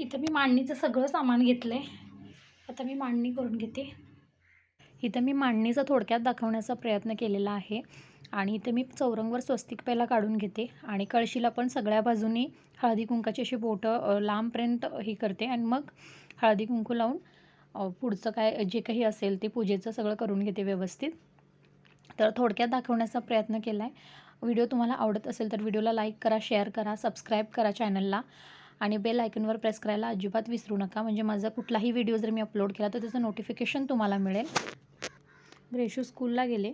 इथं मी मांडणीचं सगळं सामान घेतलं आहे आता मी मांडणी करून घेते. इथं मी मांडणीचं थोडक्यात दाखवण्याचा प्रयत्न केलेला आहे. आणि इथं मी चौरंगवर स्वस्तिक पहिला काढून घेते. आणि कळशीला पण सगळ्या बाजूनी हळदी कुंकाची अशी बोटं लांबपर्यंत हे करते. आणि मग हळदी कुंकू लावून पुढचं काय जे काही असेल ते पूजेचं सगळं करून घेते व्यवस्थित. तर थोडक्यात दाखवण्याचा प्रयत्न केला आहे व्हिडिओ तुम्हाला आवडत असेल तर व्हिडिओला लाईक करा शेअर करा सबस्क्राईब करा चॅनलला. आणि बेल आयकनवर प्रेस करायला अजिबात विसरू नका. म्हणजे माझा कुठलाही व्हिडिओ जर मी अपलोड केला तर त्याचं नोटिफिकेशन तुम्हाला मिळेल. ग्रेशू स्कूलला गेले.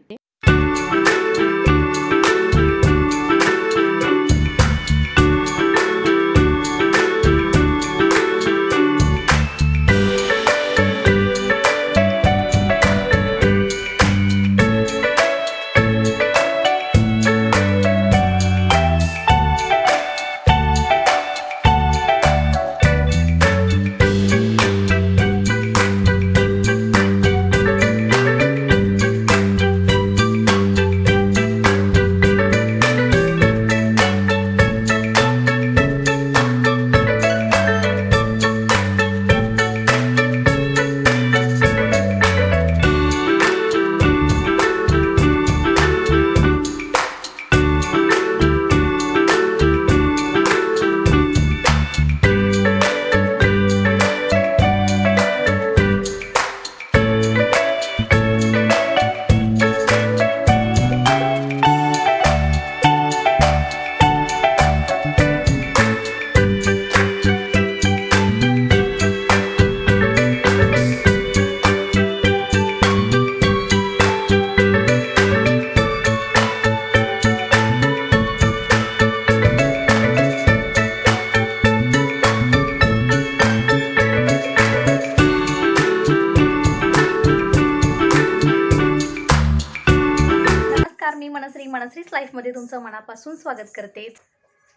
मनश्री लाईफमध्ये तुमचं मनापासून स्वागत करते.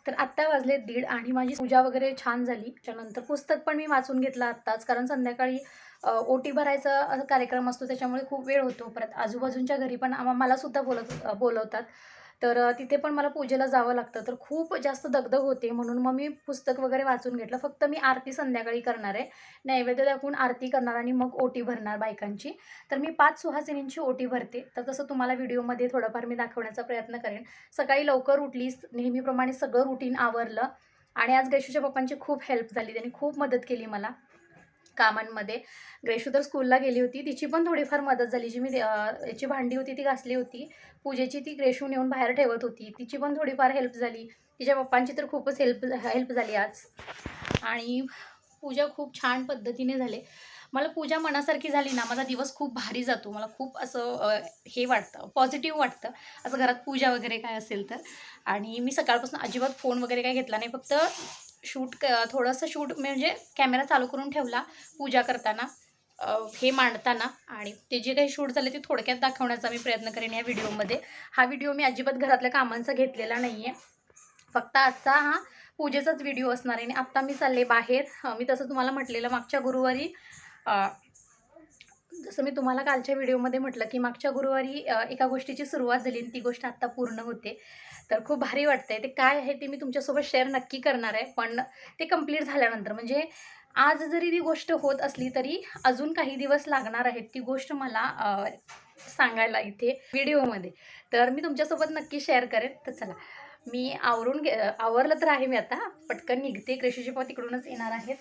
तर आत्ता वाजले दीड आणि माझी पूजा वगैरे छान झाली. त्यानंतर पुस्तक पण मी वाचून घेतलं आत्ताच कारण संध्याकाळी ओटी भरायचा कार्यक्रम असतो त्याच्यामुळे खूप वेळ होतो. परत आजूबाजूंच्या घरी पण आम्हा मलासुद्धा बोलत बोलवतात. तर तिथे पण मला पूजेला जावं लागतं. तर खूप जास्त दगदग होते. म्हणून मग मी पुस्तक वगैरे वाचून घेतलं. फक्त मी आरती संध्याकाळी करणार आहे. नैवेद्य दाखवून आरती करणार आणि मग ओटी भरणार बायकांची. तर मी पाच सुहासिनींची ओटी भरते. तर तसं तुम्हाला व्हिडिओमध्ये थोडंफार मी दाखवण्याचा प्रयत्न करेन. सकाळी लवकर उठली नेहमीप्रमाणे सगळं रुटीन आवरलं आणि आज गशूच्या पप्पांची खूप हेल्प झाली. त्यांनी खूप मदत केली मला. कामांमध्ये. ग्रेशू तर स्कूलला गेली होती. तिची पण थोडीफार मदत झाली. जी मी याची भांडी होती ती घासली होती. पूजेची ती ग्रेशू नेऊन बाहेर ठेवत होती. तिची पण थोडीफार हेल्प झाली. तिच्या पप्पांची तर खूपच हेल्प हेल्प झाली आज. आणि पूजा खूप छान पद्धतीने झाले. मला पूजा मनासारखी झाली ना माझा दिवस खूप भारी जातो. मला खूप असं हे वाटतं पॉझिटिव्ह वाटतं. असं घरात पूजा वगैरे काय असेल तर. आणि मी सकाळपासून अजिबात फोन वगैरे काय घेतला नाही. फक्त शूट क थोडंसं शूट म्हणजे कॅमेरा चालू करून ठेवला पूजा करताना हे मांडताना आणि ते जे काही शूट झाले ते थोडक्यात दाखवण्याचा मी प्रयत्न करेन या व्हिडिओमध्ये. हा व्हिडिओ मी अजिबात घरातल्या कामांचा घेतलेला नाही आहे फक्त आजचा हा पूजेचाच व्हिडिओ असणार आहे आणि आत्ता मी चालले बाहेर. मी तसं तुम्हाला म्हटलेलं मागच्या गुरुवारी जसं मी तुम्हाला कालच्या व्हिडिओमध्ये म्हटलं की मागच्या गुरुवारी एका गोष्टीची सुरुवात झाली आणि ती गोष्ट आत्ता पूर्ण होते. तर खूप भारी वाटतंय. ते काय आहे ते मी तुमच्यासोबत शेअर नक्की करणार आहे. पण ते कंप्लीट झाल्यानंतर म्हणजे आज जरी ती गोष्ट होत असली तरी अजून काही दिवस लागणार आहेत ती गोष्ट मला सांगायला इथे व्हिडिओमध्ये. तर मी तुमच्यासोबत नक्की शेअर करेन. तर चला मी आवरून घे आवरलं तर आहे मी आता. पटकन निघते. क्रेशीचे पण तिकडूनच येणार आहेत.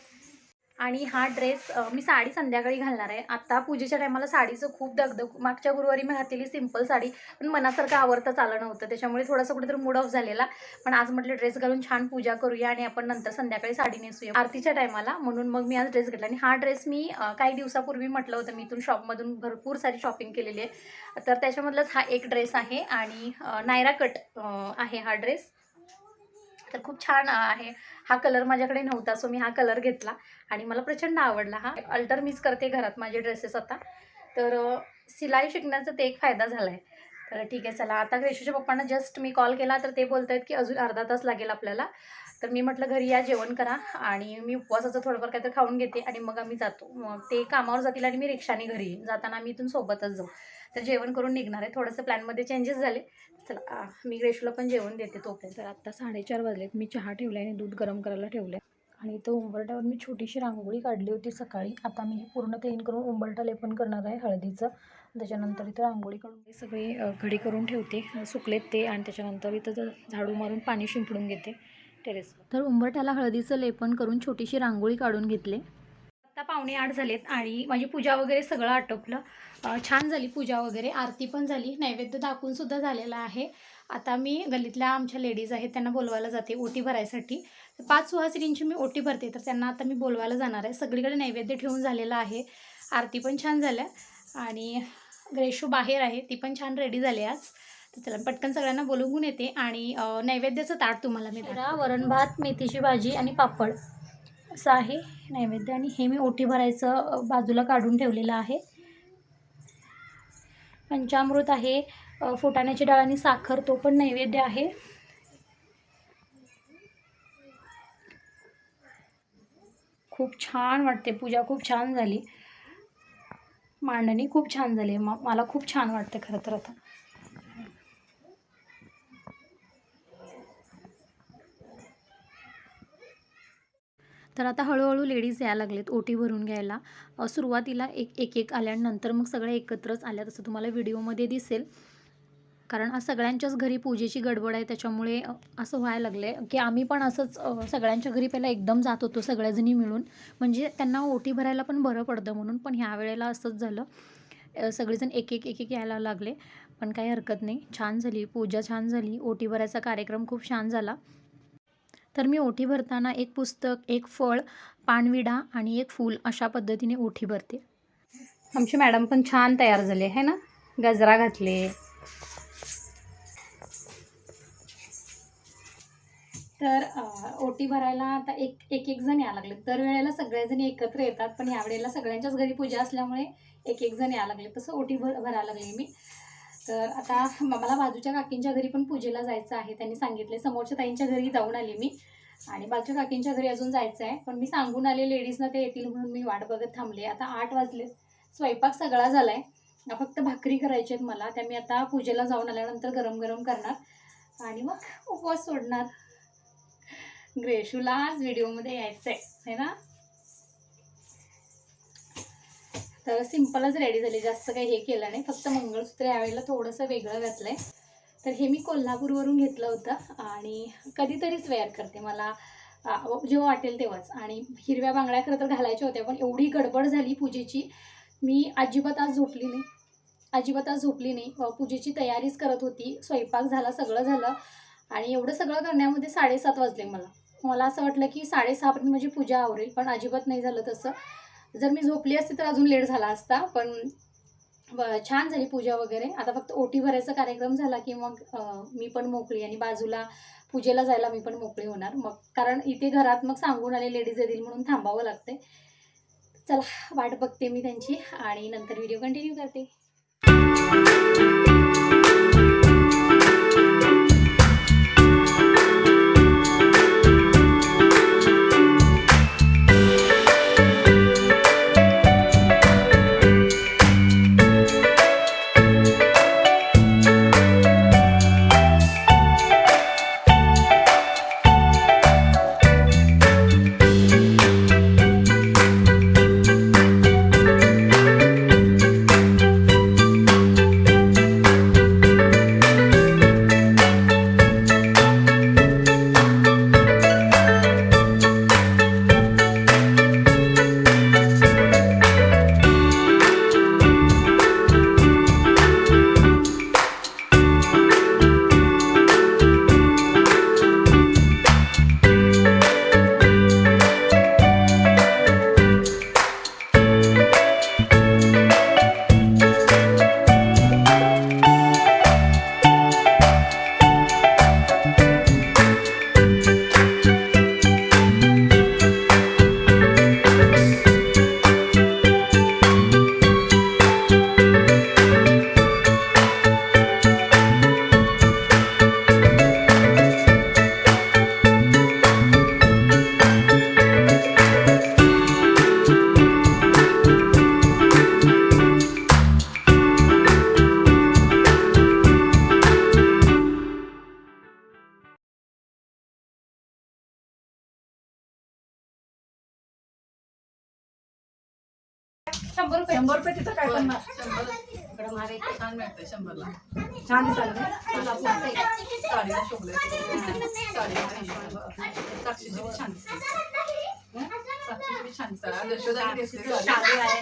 आणि हा ड्रेस मी साडी संध्याकाळी घालणार आहे. आता पूजेच्या टायमाला साडीचं खूप दगदग मागच्या गुरुवारी मी घातलेली सिंपल साडी पण मनासारखं आवडताच आलं नव्हतं त्याच्यामुळे थोडासा कुठेतरी मूड ऑफ झालेला. पण आज म्हटलं ड्रेस घालून छान पूजा करूया आणि आपण नंतर संध्याकाळी साडी नेसूया. आरतीच्या टायमाला म्हणून मग मी आज ड्रेस घेतला. आणि हा ड्रेस मी काही दिवसापूर्वी म्हटलं होतं. मी इथून शॉपमधून भरपूर सारी शॉपिंग केलेली आहे. तर त्याच्यामधलाच हा एक ड्रेस आहे आणि नायरा कट आहे हा ड्रेस तर खूप छान आहे. हा कलर माझ्याकडे नव्हता सो मी हा कलर घेतला. आणि मला प्रचंड आवडला हा. अल्टर मिस करते घरात माझे ड्रेसेस आता. तर शिलाई सिलाई शिकण्याचा ते एक फायदा झाला आहे तर ठीक आहे चला. आता रेशूच्या पप्पांना जस्ट मी कॉल केला तर ते बोलत आहेत की अजून अर्धा तास लागेल आपल्याला. तर मी म्हटलं घरी या जेवण करा. आणि मी उपवासाचं थोडंफार काहीतरी खाऊन घेते आणि मग आम्ही जातो. मग ते कामावर जातील आणि मी रिक्षाने घरी येईन जाताना आम्ही इथून सोबतच जाऊ. तर जेवण करून निघणार आहे. थोडंसं प्लॅनमध्ये चेंजेस झाले. चला मी रेशूला पण जेवण देते तोपर्यंत. तर आत्ता साडेचार वाजलेत. मी चहा ठेवला आणि दूध गरम करायला ठेवलं आणि इथं उंबरट्यावर मी छोटीशी रांगोळी काढली होती सकाळी. आता मी हे पूर्ण क्लीन करून उंबरटा लेपन करणार आहे हळदीचं. त्याच्यानंतर इथं रांगोळी काढून सगळी घडी करून ठेवते. सुकलेत ते आणि त्याच्यानंतर इथं झाडू मारून पाणी शिंपडून घेते टेरेसवर. तर उंबरट्याला हळदीचं लेपन करून छोटीशी रांगोळी काढून घेतले. आता पावणे आठ झालेत आणि माझी पूजा वगैरे सगळं आटोपलं. छान झाली पूजा वगैरे. आरती पण झाली. नैवेद्य दाखवून सुद्धा झालेला आहे. आता मी गल्लीतल्या आमच्या लेडीज आहेत त्यांना बोलवायला जाते ओटी भरायसाठी. पाच सुहासिनींची मी ओटी भरते तर त्यांना आता मी बोलवायला जाणार आहे. सगळीकडे नैवेद्य ठेवून झालेलं आहे. आरती पण छान झाल्या. आणि ग्रेशू बाहेर आहे ती पण छान रेडी झाली आज. तर चला पटकन सगळ्यांना बोलवून येते आणि नैवेद्याचं ताट तुम्हाला मी वरण भात मेथीची भाजी आणि पापड. असं आहे नैवेद्य आणि हे मी ओटी भरायचं बाजूला काढून ठेवलेलं आहे. पंचामृत आहे फुटाण्याची डाळ आणि साखर तो पण नैवेद्य आहे. खूप छान वाटते पूजा खूप छान झाली. मांडणी खूप छान झाली म मला खूप छान वाटते खरं तर आता. तर आता हळूहळू लेडीज यायला लागलेत ओटी भरून घ्यायला. सुरुवातीला एक एक एक आल्यानंतर मग सगळ्या एकत्रच आल्या तसं तुम्हाला व्हिडिओमध्ये दिसेल. कारण सगळ्यांच्याच घरी पूजेची गडबड आहे त्याच्यामुळे असं व्हायला लागलं आहे की आम्ही पण असंच सगळ्यांच्या घरी पहिला एकदम जात होतो सगळ्याजणी मिळून. म्हणजे त्यांना ओटी भरायला पण बरं पडतं म्हणून पण ह्या वेळेला असंच झालं. सगळेजण एक एक एक एक यायला लागले. पण काही हरकत नाही. छान झाली. पूजा छान झाली. ओटी भरायचा कार्यक्रम खूप छान झाला. तर मी ओठी भरताना एक पुस्तक एक फळ पानविडा आणि एक फूल अशा पद्धतीने ओठी भरते. आमचे मॅडम पण छान तयार झाले आहे ना? गजरा घातले. तर ओटी भरायला आता एक एक एक जण यायला लागले. दर वेळेला सगळेजण एकत्र येतात पण यावेळेला सगळ्यांच्याच घरी पूजा असल्यामुळे एक एक जण यायला लागले. तसं ओटी भर भरायला लागले मी. तर आता मला बाजूच्या काकींच्या घरी पण पूजेला जायचं आहे. त्यांनी सांगितले समोरच्या ताईंच्या घरी जाऊन आले मी. आणि बाजूच्या काकींच्या घरी अजून जायचं आहे. पण मी सांगून आले लेडीजना ते येतील म्हणून मी वाट बघत थांबले. आता आठ वाजले. स्वयंपाक सगळा झाला आहे फक्त भाकरी करायची आहेत मला. त्या मी आता पूजेला जाऊन आल्यानंतर गरम गरम करणार. आणि मग उपवास सोडणार. ग्रेशूला आज व्हिडिओमध्ये यायचं आहे ना? तर सिम्पलच रेडी झाली. जास्त काही हे केलं नाही. फक्त मंगळसूत्र यावेळेला थोडंसं वेगळं घातलं आहे तर हे मी कोल्हापूरवरून घेतलं होतं आणि कधीतरीच वेअर करते. मला जेव्हा वाटेल तेव्हाच. आणि हिरव्या बांगड्या खरं तर घालायच्या होत्या पण एवढी गडबड झाली पूजेची. मी अजिबात आज झोपली नाही. अजिबात आज झोपली नाही. पूजेची तयारीच करत होती. स्वयंपाक झाला सगळं झालं. आणि एवढं सगळं करण्यामध्ये साडेसात वाजले मला. मला असं वाटलं की साडेसहापर्यंत माझी पूजा आवरेल पण अजिबात नाही झालं तसं. जर मी झोपली असती तर अजून लेट झाला असता पण छान झाली पूजा वगैरे. आता फक्त ओटी भरायचा कार्यक्रम झाला की मग मी पण मोकळी आणि बाजूला पूजेला जायला मी पण मोकळी होणार. मग कारण इथे घरात मग सांगून आले लेडीज येतील म्हणून थांबावं लागते चला वाट बघते मी त्यांची आणि नंतर व्हिडिओ कंटिन्यू करते. शंभर रुपये. शंभर रुपये तिथं काय पण शंभर. इकडं महाग आहे छान मिळतंय शंभरला. छान दिसायला नाही? साडीला शोभले साडीला साक्षीची बी छान दिसते साक्षीची बी छान दिसते यशोदाने दिसते साडी. शालू आहे.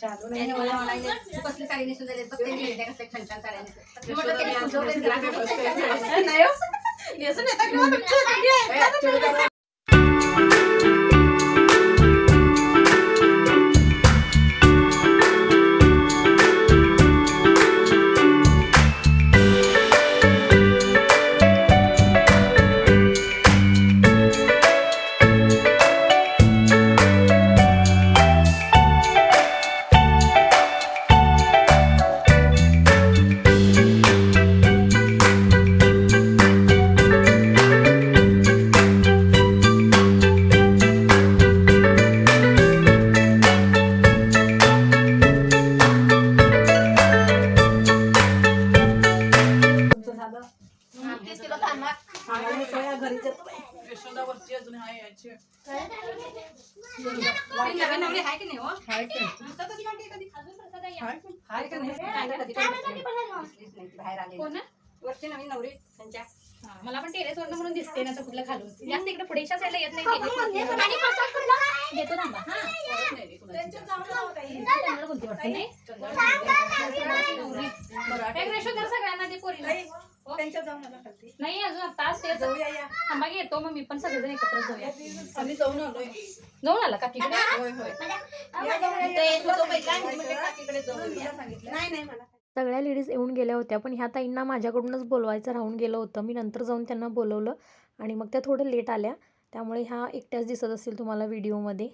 शालू नाही मला म्हणाले तू कसली साडी नेसून कसल्या छान छान साड्या. मी म्हटलं यशोदाने तुझं हो. नेसून येतात किंवा तुमच्या आहे. ए, देतो थांबा हा परत नाही रे कुणाची जास्त. चांगलं बोलते वाटतं नाही मराठी एक रेशो तर सगळ्यांना ते पोरी त्यांच्या जाऊन आला खालती. नाही अजून आता तेच जाऊया या. थांबा की येतो मग मी पण सगळेजण एकत्र जाऊया आम्ही जाऊन आलोय जाऊन आला होय होय ते काकीकडे जाऊन येऊया. नाही नाही मला सगळ्या लेडीज येऊन गेल्या होत्या पण ह्या ताईंना माझ्याकडूनच बोलवायचं राहून गेलं होतं मी नंतर जाऊन त्यांना बोलवलं आणि मग त्या थोडं लेट आल्या त्यामुळे ह्या एकट्याच दिसत असतील तुम्हाला व्हिडिओमध्ये.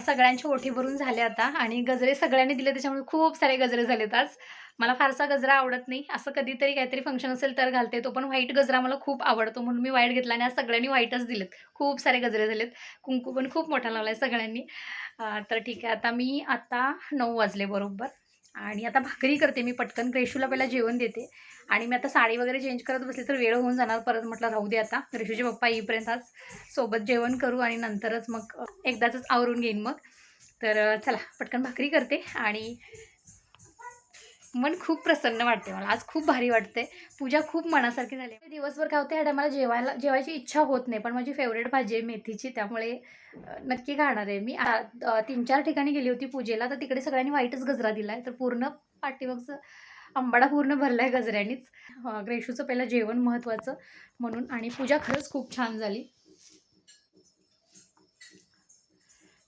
सगळ्यांच्या ओठी भरून झाले आता आणि गजरे सगळ्यांनी दिले त्याच्यामुळे खूप सारे गजरे झालेत आज. मला फारसा गजरा आवडत नाही. असं कधीतरी काहीतरी फंक्शन असेल तर घालते. तो पण व्हाईट गजरा मला खूप आवडतो म्हणून मी व्हाईट घेतला आणि आज सगळ्यांनी व्हाईटच दिलेत. खूप सारे गजरे झालेत. कुंकू पण खूप मोठा लावला आहे सगळ्यांनी तर ठीक आहे. आता मी आता नऊ वाजले बरोबर. आणि आता भाकरी करते मी पटकन. रेशूला पहिला जेवण देते. आणि मी आता साडी वगैरे चेंज करत बसले तर वेळ होऊन जाणार. परत म्हटलं राहू दे आता. रेशूचे पप्पा येईपर्यंत आज सोबत जेवण करू आणि नंतरच मग एकदाच आवरून घेईन मग. तर चला पटकन भाकरी करते. आणि मन खूप प्रसन्न वाटते मला. आज खूप भारी वाटते पूजा खूप मनासारखी झाली. दिवसभर काय होते ह्या टायमाला जेवायला जेवायची इच्छा होत नाही पण माझी फेवरेट भाजी आहे मेथीची. त्यामुळे नक्की खाणार आहे मी. आ- तीन चार ठिकाणी गेली होती पूजेला तर तिकडे सगळ्यांनी वाईटच गजरा दिला आहे तर पूर्ण पाठीमागचं आंबाडा पूर्ण भरला आहे गजऱ्यानीच ग्रेशूचं पहिलं जेवण महत्त्वाचं म्हणून. आणि पूजा खरंच खूप छान झाली.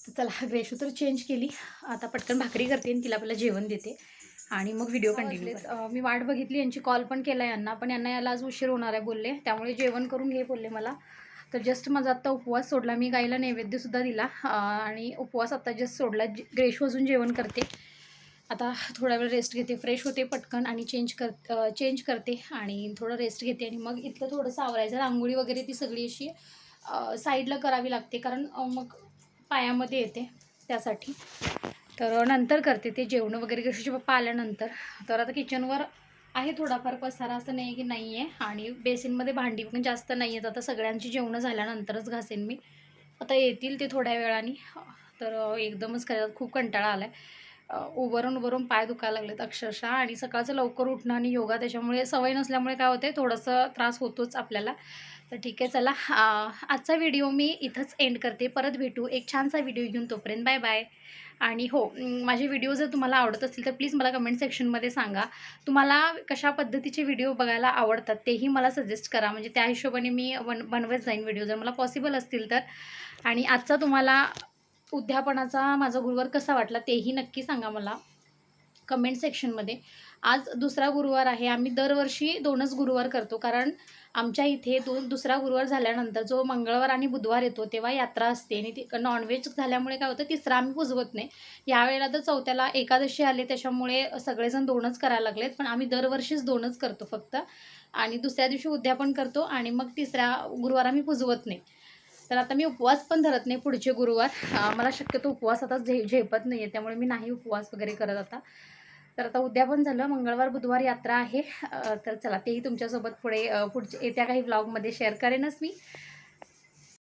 तर चला ग्रेशू तर चेंज केली. आता पटकन भाकरी करते आणि तिला पहिलं जेवण देते. आणि मग व्हिडिओ कंटिन्यू मी वाट बघितली यांची कॉल पण केला यांना पण यांना याला आज उशीर होणार आहे बोलले. त्यामुळे जेवण करून घे बोलले मला. तर जस्ट माझा आत्ता उपवास सोडला. मी गाईला नैवेद्यसुद्धा दिला. आणि उपवास आत्ता जस्ट सोडला. ग्रेशू अजून जेवण करते. आता थोडा वेळ रेस्ट घेते. फ्रेश होते पटकन आणि चेंज कर चेंज करते आणि थोडं रेस्ट घेते. आणि मग इथलं थोडंसं आवरायचं. रांगोळी वगैरे ती सगळी अशी साईडला करावी लागते. कारण मग पायामध्ये येते त्यासाठी. तर नंतर करते ते जेवणं वगैरे. ग्रेशूचे पप्पा आल्यानंतर. तर आता किचनवर आहे थोडाफार पसारा असं नाही की नाही आहे आणि बेसिनमध्ये भांडी पण जास्त नाही आहेत आता सगळ्यांची जेवणं झाल्यानंतरच घासेन मी. आता येतील ते थोड्या वेळाने. तर एकदमच करायला खूप कंटाळा आला आहे उभरून उभरून पाय दुखायला लागलेत अक्षरशः. आणि सकाळचं लवकर उठणं आणि योगा त्याच्यामुळे सवय नसल्यामुळे काय होते थोडंसं त्रास होतोच आपल्याला. तर ठीक आहे चला आजचा व्हिडिओ मी इथंच एंड करते. परत भेटू. एक छानसा व्हिडिओ घेऊन तोपर्यंत बाय बाय आणि हो माझे व्हिडिओ जर तुम्हाला आवडत असतील तर प्लीज मला कमेंट सेक्शनमध्ये सांगा. तुम्हाला कशा पद्धतीचे व्हिडिओ बघायला आवडतात तेही मला सजेस्ट करा. म्हणजे त्या हिशोबाने मी बन बनवत जाईन व्हिडिओ जर मला पॉसिबल असतील तर. आणि आजचा तुम्हाला उद्यापनाचा माझा गुरुवार कसा वाटला तेही नक्की सांगा मला. कमेंट सेक्शनमध्ये आज दुसरा गुरुवार आहे. आम्ही दरवर्षी दोनच गुरुवार करतो. कारण आमच्या इथे दोन दुसरा गुरुवार झाल्यानंतर जो मंगळवार आणि बुधवार येतो तेव्हा यात्रा असते. आणि ती नॉनव्हेज झाल्यामुळे काय होतं तिसरा आम्ही पुजवत नाही. यावेळेला तर चौथ्याला एकादशी आले त्याच्यामुळे सगळेजण दोनच करायला लागलेत. पण आम्ही दरवर्षीच दोनच करतो फक्त. आणि दुसऱ्या दिवशी उद्यापन करतो आणि मग तिसऱ्या गुरुवार आम्ही पुजवत नाही. तर आता मी उपवास पण धरत नाही पुढचे गुरुवार. मला शक्यतो उपवास आता झे झेपत नाही आहे त्यामुळे मी नाही उपवास वगैरे करत आता. तर आता उद्या पण झालं मंगळवार बुधवार यात्रा आहे. तर चला तेही तुमच्यासोबत पुढे पुढच्या येत्या काही ब्लॉगमध्ये शेअर करेनच मी.